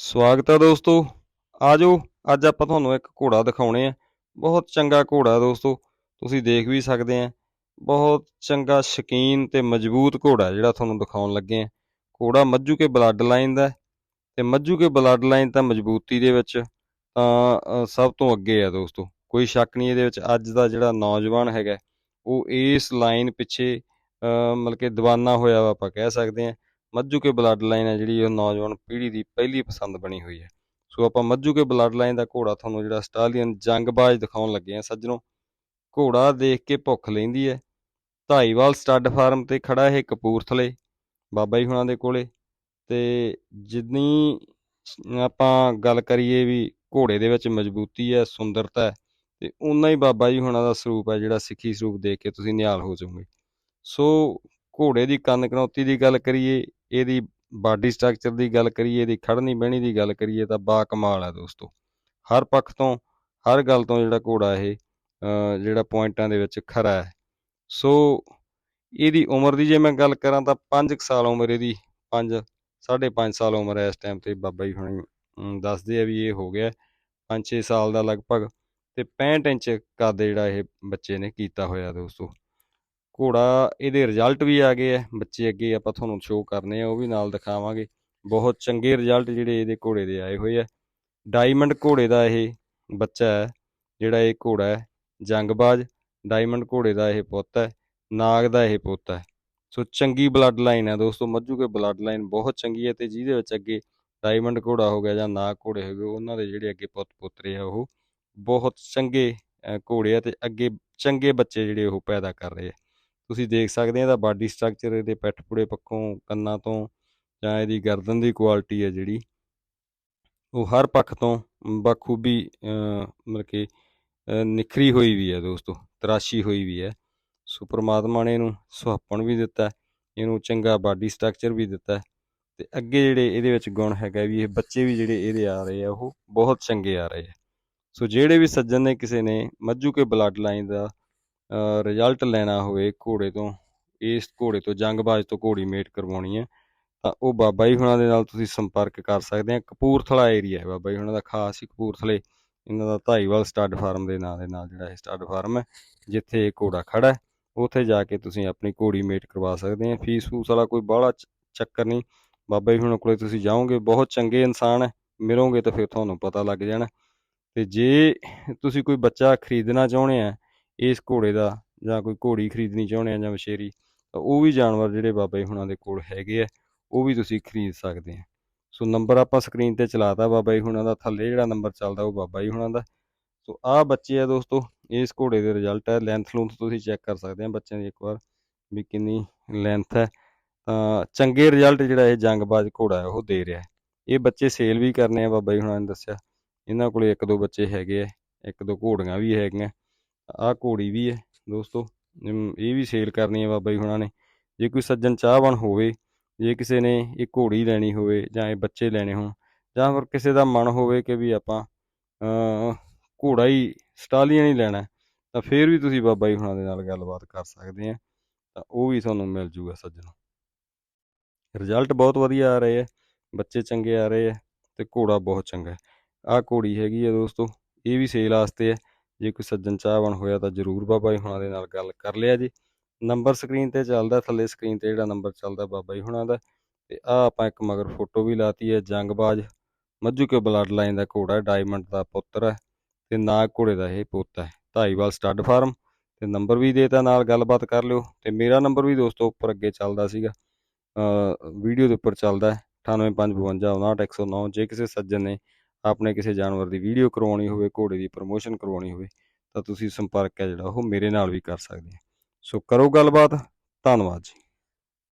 ਸਵਾਗਤ ਹੈ ਦੋਸਤੋ। ਆਜੋ, ਅੱਜ ਆਪਾਂ ਤੁਹਾਨੂੰ ਇੱਕ ਘੋੜਾ ਦਿਖਾਉਣੇ ਆ। ਬਹੁਤ ਚੰਗਾ ਘੋੜਾ ਦੋਸਤੋ। ਤੁਸੀਂ ਦੇਖ ਵੀ ਸਕਦੇ ਆ। ਬਹੁਤ ਚੰਗਾ, ਸ਼ਕੀਨ ਤੇ ਮਜ਼ਬੂਤ ਘੋੜਾ ਜਿਹੜਾ ਤੁਹਾਨੂੰ ਦਿਖਾਉਣ ਲੱਗੇ ਆ। ਘੋੜਾ ਮੱਝੂ ਕੇ ਬਲੱਡ ਲਾਈਨ ਦਾ ਹੈ ਤੇ ਮੱਜੂ ਕੇ ਬਲੱਡ ਲਾਈਨ ਤਾਂ ਮਜ਼ਬੂਤੀ ਦੇ ਵਿੱਚ ਤਾਂ ਸਭ ਤੋਂ ਅੱਗੇ ਆ ਦੋਸਤੋ। ਕੋਈ ਸ਼ੱਕ ਨਹੀਂ ਇਹਦੇ ਵਿੱਚ ਅੱਜ ਦਾ ਜਿਹੜਾ ਨੌਜਵਾਨ ਹੈਗਾ, ਉਹ ਇਸ ਲਾਈਨ ਪਿੱਛੇ ਮਤਲਬ ਕਿ دیਵਾਨਾ ਹੋਇਆ ਵਾ ਆਪਾਂ ਕਹਿ ਸਕਦੇ ਆ। ਮੱਝੂ ਕੇ ਬਲੱਡ ਲਾਈਨ ਹੈ ਜਿਹੜੀ ਉਹ ਨੌਜਵਾਨ ਪੀੜ੍ਹੀ ਦੀ ਪਹਿਲੀ ਪਸੰਦ ਬਣੀ ਹੋਈ ਹੈ। ਸੋ ਆਪਾਂ ਮੱਝੂ ਕੇ ਬਲੱਡ ਲਾਈਨ ਦਾ ਘੋੜਾ ਤੁਹਾਨੂੰ ਜਿਹੜਾ ਸਟਾਲੀਅਨ ਜੰਗਬਾਜ਼ ਦਿਖਾਉਣ ਲੱਗੇ ਆ ਸੱਜਣੋ, ਘੋੜਾ ਦੇਖ ਕੇ ਭੁੱਖ ਲੈਂਦੀ ਹੈ। ਧਾਈਵਾਲ ਸਟੱਡ ਫਾਰਮ ਤੇ ਖੜਾ ਇਹ ਕਪੂਰਥਲੇ, ਬਾਬਾ ਜੀ ਹੁਣਾਂ ਦੇ ਕੋਲੇ। ਤੇ ਜਿੰਨੀ ਆਪਾਂ ਗੱਲ ਕਰੀਏ ਵੀ ਘੋੜੇ ਦੇ ਵਿੱਚ ਮਜ਼ਬੂਤੀ ਹੈ, ਸੁੰਦਰਤਾ ਹੈ, ਤੇ ਉਨਾ ਹੀ ਬਾਬਾ ਜੀ ਹੁਣਾਂ ਦਾ ਸਰੂਪ ਹੈ ਜਿਹੜਾ ਸਿੱਖੀ ਸਰੂਪ ਦੇਖ ਕੇ ਤੁਸੀਂ ਨਿਹਾਲ ਹੋ ਜਾਓਗੇ। ਸੋ ਘੋੜੇ ਦੀ ਕੰਨ ਕਨੌਤੀ ਦੀ ਗੱਲ ਕਰੀਏ ਇਹਦੀ ਬਾਡੀ ਸਟਰਕਚਰ ਦੀ ਗੱਲ ਕਰੀਏ, ਇਹਦੀ ਖੜਨੀ ਬਹਿਣੀ ਦੀ ਗੱਲ ਕਰੀਏ ਤਾਂ ਬਾ ਕਮਾਲ ਹੈ ਦੋਸਤੋ। ਹਰ ਪੱਖ ਤੋਂ, ਹਰ ਗੱਲ ਤੋਂ ਜਿਹੜਾ ਘੋੜਾ ਇਹ ਜਿਹੜਾ ਪੁਆਇੰਟਾਂ ਦੇ ਵਿੱਚ ਖਰਾ ਹੈ। ਸੋ ਇਹਦੀ ਉਮਰ ਦੀ ਜੇ ਮੈਂ ਗੱਲ ਕਰਾਂ ਤਾਂ 5 ਸਾਲ ਉਮਰ ਇਹਦੀ 5 5.5 ਸਾਲ ਉਮਰ ਹੈ ਇਸ ਟਾਈਮ ਤੇ ਬਾਬਾ ਜੀ ਹੁਣੀ ਦੱਸਦੇ ਆ ਵੀ ਇਹ ਹੋ ਗਿਆ 5-6 ਸਾਲ ਦਾ ਲਗਭਗ ਤੇ 65 ਇੰਚ ਕੱਦ ਜਿਹੜਾ ਇਹ ਬੱਚੇ ਨੇ ਕੀਤਾ ਹੋਇਆ ਦੋਸਤੋ। ਘੋੜਾ, ਇਹਦੇ ਰਿਜ਼ਲਟ ਵੀ ਆ ਗਏ ਆ। ਬੱਚੇ ਅੱਗੇ ਆਪਾਂ ਤੁਹਾਨੂੰ ਸ਼ੋਅ ਕਰਨੇ ਆ, ਉਹ ਵੀ ਨਾਲ ਦਿਖਾਵਾਂਗੇ। ਬਹੁਤ ਚੰਗੇ ਰਿਜ਼ਲਟ ਜਿਹੜੇ ਇਹਦੇ ਘੋੜੇ ਦੇ ਆਏ ਹੋਏ ਆ। ਡਾਇਮੰਡ ਘੋੜੇ ਦਾ ਇਹ ਬੱਚਾ ਹੈ, ਜਿਹੜਾ ਇਹ ਘੋੜਾ ਹੈ, ਜੰਗਬਾਜ਼। ਡਾਇਮੰਡ ਘੋੜੇ ਦਾ ਇਹ ਪੁੱਤ ਹੈ, ਨਾਗ ਦਾ ਇਹ ਪੁੱਤ ਹੈ। ਸੋ ਚੰਗੀ ਬਲੱਡ ਲਾਈਨ ਹੈ ਦੋਸਤੋ, ਮੱਝੂ ਕੇ ਬਲੱਡ ਲਾਈਨ ਬਹੁਤ ਚੰਗੀ ਹੈ ਤੇ ਜਿਹਦੇ ਵਿੱਚ ਅੱਗੇ ਡਾਇਮੰਡ ਘੋੜਾ ਹੋ ਗਿਆ ਜਾਂ ਨਾਗ ਘੋੜੇ ਹੋ ਗਏ, ਉਹਨਾਂ ਦੇ ਜਿਹੜੇ ਅੱਗੇ ਪੁੱਤ ਪੁੱਤਰੇ ਆ ਉਹ ਬਹੁਤ ਚੰਗੇ ਘੋੜੇ ਆ ਤੇ ਅੱਗੇ ਚੰਗੇ ਬੱਚੇ ਜਿਹੜੇ ਉਹ ਪੈਦਾ ਕਰ ਰਹੇ ਆ। ਤੁਸੀਂ ਦੇਖ ਸਕਦੇ ਆ ਇਹਦਾ ਬਾਡੀ ਸਟਰਕਚਰ ਇਹਦੇ ਪਿੱਠ ਪੁੜੇ ਪੱਖੋਂ, ਕੰਨਾਂ ਤੋਂ ਜਾਂ ਇਹਦੀ ਗਰਦਨ ਦੀ ਕੁਆਲਿਟੀ ਹੈ ਜਿਹੜੀ। ਉਹ ਹਰ ਪੱਖ ਤੋਂ ਬਖੂਬੀ ਮਤਲਬ ਕਿ ਨਿਖਰੀ ਹੋਈ ਵੀ ਹੈ ਦੋਸਤੋ, ਤਰਾਸ਼ੀ ਹੋਈ ਵੀ ਹੈ। ਸੋ ਪ੍ਰਮਾਤਮਾ ਨੇ ਇਹਨੂੰ ਸੁਹਾਪਣ ਵੀ ਦਿੱਤਾ ਇਹਨੂੰ ਚੰਗਾ ਬਾਡੀ ਸਟਰਕਚਰ ਵੀ ਦਿੱਤਾ ਹੈ ਤੇ ਅੱਗੇ ਜਿਹੜੇ ਇਹਦੇ ਵਿੱਚ ਗੁਣ ਹੈਗਾ ਵੀ, ਇਹ ਬੱਚੇ ਵੀ ਜਿਹੜੇ ਇਹਦੇ ਆ ਰਹੇ ਆ, ਉਹ ਬਹੁਤ ਚੰਗੇ ਆ ਰਹੇ ਆ। ਸੋ ਜਿਹੜੇ ਵੀ ਸੱਜਣ ਨੇ, ਕਿਸੇ ਨੇ ਮੱਝੂ ਕੇ ਬਲੱਡ ਲਾਈਨ ਦਾ ਰਿਜ਼ਲਟ ਲੈਣਾ ਹੋਵੇ ਘੋੜੇ ਤੋਂ, ਇਸ ਘੋੜੇ ਤੋਂ ਜੰਗਬਾਜ਼ ਤੋਂ ਘੋੜੀ ਮੇਟ ਕਰਵਾਉਣੀ ਹੈ, ਤਾਂ ਉਹ ਬਾਬਾ ਜੀ ਹੁਣਾਂ ਦੇ ਨਾਲ ਤੁਸੀਂ ਸੰਪਰਕ ਕਰ ਸਕਦੇ ਆ ਕਪੂਰਥਲਾ ਏਰੀਆ ਹੈ ਬਾਬਾ ਜੀ ਹੁਣਾਂ ਦਾ, ਖਾਸ ਹੀ ਕਪੂਰਥਲੇ। ਇਹਨਾਂ ਦਾ ਧਾਈਵਾਲ ਸਟੱਡ ਫਾਰਮ ਦੇ ਨਾਂ ਦੇ ਨਾਲ ਜਿਹੜਾ ਇਹ ਸਟੱਡ ਫਾਰਮ ਹੈ, ਜਿੱਥੇ ਇਹ ਘੋੜਾ ਖੜਾ ਹੈ। ਉੱਥੇ ਜਾ ਕੇ ਤੁਸੀਂ ਆਪਣੀ ਘੋੜੀ ਮੇਟ ਕਰਵਾ ਸਕਦੇ ਆ ਫੀਸ ਫੂਸ ਵਾਲਾ ਕੋਈ ਬਾਹਲਾ ਚੱਕਰ ਨਹੀਂ। ਬਾਬਾ ਜੀ ਹੁਣਾਂ ਕੋਲੇ ਤੁਸੀਂ ਜਾਓਗੇ, ਬਹੁਤ ਚੰਗੇ ਇਨਸਾਨ ਹੈ। ਮਿਲੋਗੇ ਤਾਂ ਫਿਰ ਤੁਹਾਨੂੰ ਪਤਾ ਲੱਗ ਜਾਣਾ। ਤੇ ਜੇ ਤੁਸੀਂ ਕੋਈ ਬੱਚਾ ਖਰੀਦਣਾ ਚਾਹੁੰਦੇ ਆ ਇਸ ਘੋੜੇ ਦਾ ਜਾਂ ਕੋਈ ਘੋੜੀ ਖਰੀਦਣੀ ਚਾਹੁੰਦੇ ਆ ਜਾਂ ਵਛੇਰੀ ਤਾਂ ਉਹ ਵੀ ਜਾਨਵਰ ਜਿਹੜੇ ਬਾਬਾ ਜੀ ਹੁਣਾਂ ਦੇ ਕੋਲ ਹੈਗੇ ਆ, ਉਹ ਵੀ ਤੁਸੀਂ ਖਰੀਦ ਸਕਦੇ ਆ। ਸੋ ਨੰਬਰ ਆਪਾਂ ਸਕਰੀਨ ਤੇ ਚਲਾਤਾ ਬਾਬਾ ਜੀ ਹੁਣਾਂ ਦਾ, ਥੱਲੇ ਜਿਹੜਾ ਨੰਬਰ ਚੱਲਦਾ ਉਹ ਬਾਬਾ ਜੀ ਹੁਣਾਂ ਦਾ। ਸੋ ਆਹ ਬੱਚੇ ਆ ਦੋਸਤੋ, ਇਸ ਘੋੜੇ ਦੇ ਰਿਜ਼ਲਟ ਹੈ ਲੈਂਥ ਲੂੰਥ ਤੁਸੀਂ ਚੈੱਕ ਕਰ ਸਕਦੇ ਆ ਬੱਚਿਆਂ ਦੀ ਇੱਕ ਵਾਰ ਵੀ ਕਿੰਨੀ ਲੈਂਥ ਹੈ। ਤਾਂ ਚੰਗੇ ਰਿਜ਼ਲਟ ਜਿਹੜਾ ਇਹ ਜੰਗਬਾਜ਼ ਘੋੜਾ ਹੈ, ਉਹ ਦੇ ਰਿਹਾ ਹੈ। ਇਹ ਬੱਚੇ ਸੇਲ ਵੀ ਕਰਨੇ ਆ ਬਾਬਾ ਜੀ ਹੁਣਾਂ ਨੇ ਦੱਸਿਆ। ਇਹਨਾਂ ਕੋਲੇ ਇੱਕ ਦੋ ਬੱਚੇ ਹੈਗੇ ਆ, ਇੱਕ ਦੋ ਘੋੜੀਆਂ ਵੀ ਹੈਗੀਆਂ। ਆਹ ਘੋੜੀ ਵੀ ਹੈ ਦੋਸਤੋ। ਇਹ ਵੀ ਸੇਲ ਕਰਨੀ ਹੈ ਬਾਬਾ ਜੀ ਹੁਣਾਂ ਨੇ। ਜੇ ਕੋਈ ਸੱਜਣ ਚਾਹਵਾਨ ਹੋਵੇ, ਜੇ ਕਿਸੇ ਨੇ ਇਹ ਘੋੜੀ ਲੈਣੀ ਹੋਵੇ ਜਾਂ ਇਹ ਬੱਚੇ ਲੈਣੇ ਹੋਣ, ਜਾਂ ਫਿਰ ਕਿਸੇ ਦਾ ਮਨ ਹੋਵੇ ਕਿ ਵੀ ਆਪਾਂ ਘੋੜਾ ਹੀ, ਸਟਾਲੀਆਂ ਹੀ ਲੈਣਾ, ਤਾਂ ਫਿਰ ਵੀ ਤੁਸੀਂ ਬਾਬਾ ਜੀ ਹੁਣਾਂ ਦੇ ਨਾਲ ਗੱਲਬਾਤ ਕਰ ਸਕਦੇ ਆ। ਤਾਂ ਉਹ ਵੀ ਤੁਹਾਨੂੰ ਮਿਲ ਜੂਗਾ ਸੱਜਣੋ। ਰਿਜ਼ਲਟ ਬਹੁਤ ਵਧੀਆ ਆ ਰਹੇ ਆ ਬੱਚੇ ਚੰਗੇ ਆ ਰਹੇ ਆ ਤੇ ਘੋੜਾ ਬਹੁਤ ਚੰਗਾ ਹੈ ਆਹ ਘੋੜੀ ਹੈਗੀ ਆ ਦੋਸਤੋ, ਇਹ ਵੀ ਸੇਲ ਵਾਸਤੇ ਹੈ ਜੇ ਕੋਈ ਸੱਜਣ ਚਾਹਵਾਨ ਹੋਇਆ ਤਾਂ ਜਰੂਰ ਬਾਬਾ ਜੀ ਹੁਣਾਂ ਦੇ ਨਾਲ ਗੱਲ ਕਰ ਲਿਆ ਜੀ। ਨੰਬਰ ਸਕਰੀਨ ਤੇ ਚੱਲਦਾ, ਥੱਲੇ ਸਕਰੀਨ ਤੇ ਜਿਹੜਾ ਨੰਬਰ ਚੱਲਦਾ ਬਾਬਾ ਜੀ ਹੁਣਾਂ ਦਾ। ਤੇ ਆ ਆਪਾਂ ਇੱਕ ਮਗਰ ਫੋਟੋ ਵੀ ਲਾਤੀ ਹੈ, ਜੰਗਬਾਜ਼। ਮੱਝੂ ਕੇ ਬਲੱਡ ਲਾਈਨ ਦਾ ਘੋੜਾ, ਡਾਇਮੰਡ ਦਾ ਪੁੱਤਰ ਹੈ ਤੇ ਨਾਗ ਘੋੜੇ ਦਾ ਇਹ ਪੁੱਤ ਹੈ। Dhaiwal stud farm. ਤੇ ਨੰਬਰ ਵੀ ਦੇਤਾ, ਨਾਲ ਗੱਲਬਾਤ ਕਰ ਲਿਓ। ਤੇ ਮੇਰਾ ਨੰਬਰ ਵੀ ਦੋਸਤੋ ਉੱਪਰ ਅੱਗੇ ਚੱਲਦਾ ਸੀਗਾ। ਵੀਡੀਓ ਦੇ ਉੱਪਰ ਚੱਲਦਾ ਹੈ। 9855599109 ਜੇ ਕਿਸੇ ਸੱਜਣ ਨੇ ਆਪਣੇ ਕਿਸੇ ਜਾਨਵਰ ਦੀ ਵੀਡੀਓ ਕਰਵਾਉਣੀ ਹੋਵੇ, ਘੋੜੇ ਦੀ ਪ੍ਰਮੋਸ਼ਨ ਕਰਵਾਉਣੀ ਹੋਵੇ, ਤਾਂ ਤੁਸੀਂ ਸੰਪਰਕ ਹੈ ਜਿਹੜਾ ਉਹ ਮੇਰੇ ਨਾਲ ਵੀ ਕਰ ਸਕਦੇ ਆ ਸੋ ਕਰੋ ਗੱਲਬਾਤ, ਧੰਨਵਾਦ ਜੀ।